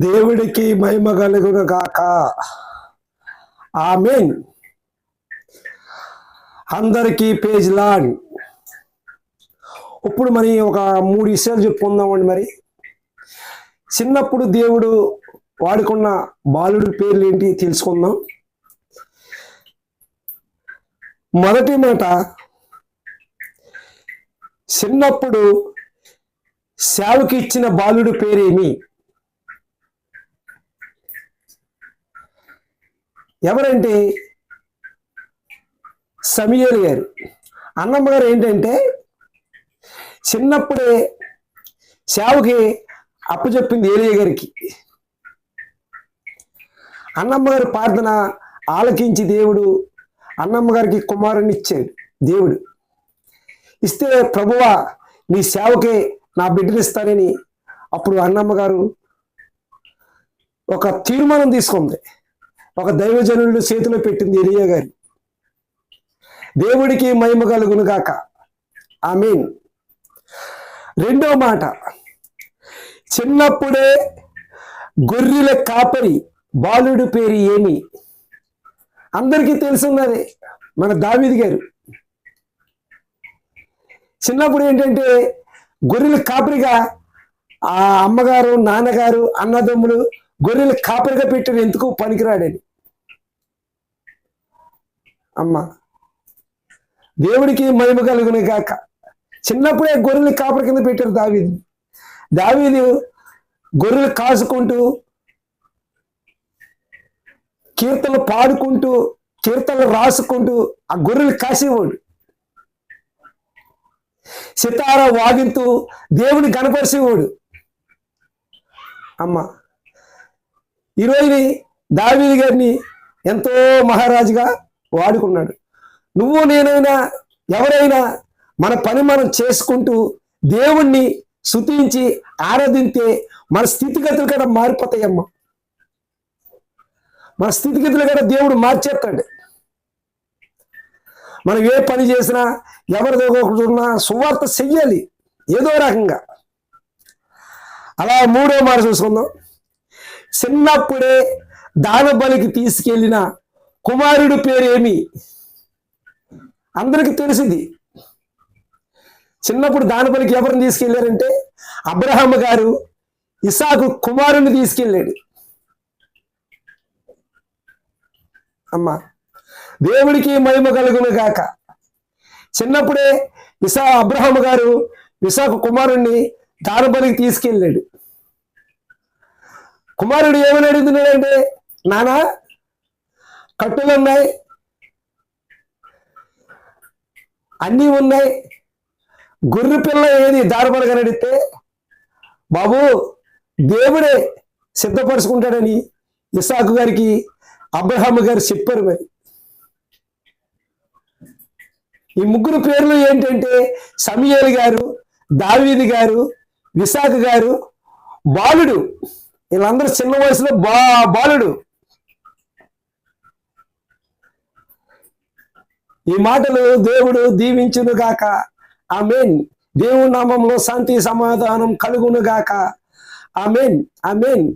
దేవుడికి మహిమ కలుగును గాక. ఆమెన్. అందరికీ పేజ్ లాన్ ఇప్పుడు మరి ఒక మూడు విషయాలు చెప్పుకుందామండి మరి. చిన్నప్పుడు దేవుడు వాడుకున్న బాలుడి పేర్లు ఏంటి తెలుసుకుందాం. మొదటి మాట చిన్నప్పుడు సేవకి ఇచ్చిన బాలుడి పేరేమి? ఎవరంటే సమీయలు గారు. అన్నమ్మ గారు ఏంటంటే చిన్నప్పుడే సేవకి అప్పచెప్పింది ఏలియ గారికి. అన్నమ్మ గారి ప్రార్థన ఆలకించి దేవుడు అన్నమ్మ గారికి కుమారుని ఇచ్చాడు దేవుడు. ఇస్తే ప్రభువా నీ సేవకే నా బిడ్డలు ఇస్తానని అప్పుడు అన్నమ్మ గారు ఒక తీర్మానం తీసుకుంది. ఒక దైవజనుడు చేతిలో పెట్టింది ఎలియా గారి. దేవుడికి మహిమ కలుగును గాక. ఐ మీన్ రెండో మాట. చిన్నప్పుడే గొర్రెల కాపరి బాలుడు పేరు ఏమి? అందరికీ తెలుసున్నది మన దావిది గారు. చిన్నప్పుడు ఏంటంటే గొర్రెల కాపరిగా ఆ అమ్మగారు నాన్నగారు అన్నదమ్ములు గొర్రెల కాపరిగా పెట్టిన ఎందుకు పనికిరాడని. అమ్మ. దేవుడికి మహిమ కలుగునే కాక చిన్నప్పుడే గొర్రెలు కాపరి కింద పెట్టారు దావీది. దావీది గొర్రెలు కాసుకుంటూ కీర్తనలు పాడుకుంటూ కీర్తనలు రాసుకుంటూ ఆ గొర్రెలు కాసేవాడు. సితార వాగింతూ దేవుని కనపరిచేవాడు. అమ్మ ఈరోజుని దావీది గారిని ఎంతో మహారాజుగా వాడుకున్నాడు. నువ్వు నేనైనా ఎవరైనా మన పని మనం చేసుకుంటూ దేవుణ్ణి శుతించి ఆరాధింతే మన స్థితిగతులు కూడా మారిపోతాయమ్మా. మన స్థితిగతులు కూడా దేవుడు మార్చేస్తాడు. మనం ఏ పని చేసినా ఎవరిదో ఒకరున్నా సువార్త చెయ్యాలి ఏదో రకంగా. అలా మూడో మాట చూసుకుందాం. చిన్నప్పుడే దానబలికి తీసుకెళ్ళిన కుమారుడి పేరు ఏమి అందరికీ తెలిసింది. చిన్నప్పుడు దానబలికి ఎవరిని తీసుకెళ్ళారంటే అబ్రహాం గారు ఇసాకు కుమారుని తీసుకెళ్ళాడు. అమ్మా దేవుడికి మహిమ కలుగును గాక. చిన్నప్పుడే ఇసా అబ్రహాం గారు ఇసాకు కుమారుణ్ణి దానబలికి తీసుకెళ్ళాడు. కుమారుడు ఏమని అడుగుతున్నాడంటే నానా కట్టులు ఉన్నాయి. అన్నీ ఉన్నాయి. గొర్రె పిల్ల ఏది దారుపడగా అడిగితే బాబు దేవుడే సిద్ధపరుచుకుంటాడని ఇసాకు గారికి అబ్రహాం గారు చెప్పారు మరి. ఈ ముగ్గురు పేర్లు ఏంటంటే సమీయలు గారు దావీది గారు విశాఖ గారు బాలుడు. వీళ్ళందరూ చిన్న వయసులో బా బాలుడు. ఈ మాటలు దేవుడు దీవించును గాక. ఆమెన్. దేవుడి నామంలో శాంతి సమాధానం కలుగును గాక. ఆమెన్. ఆమెన్.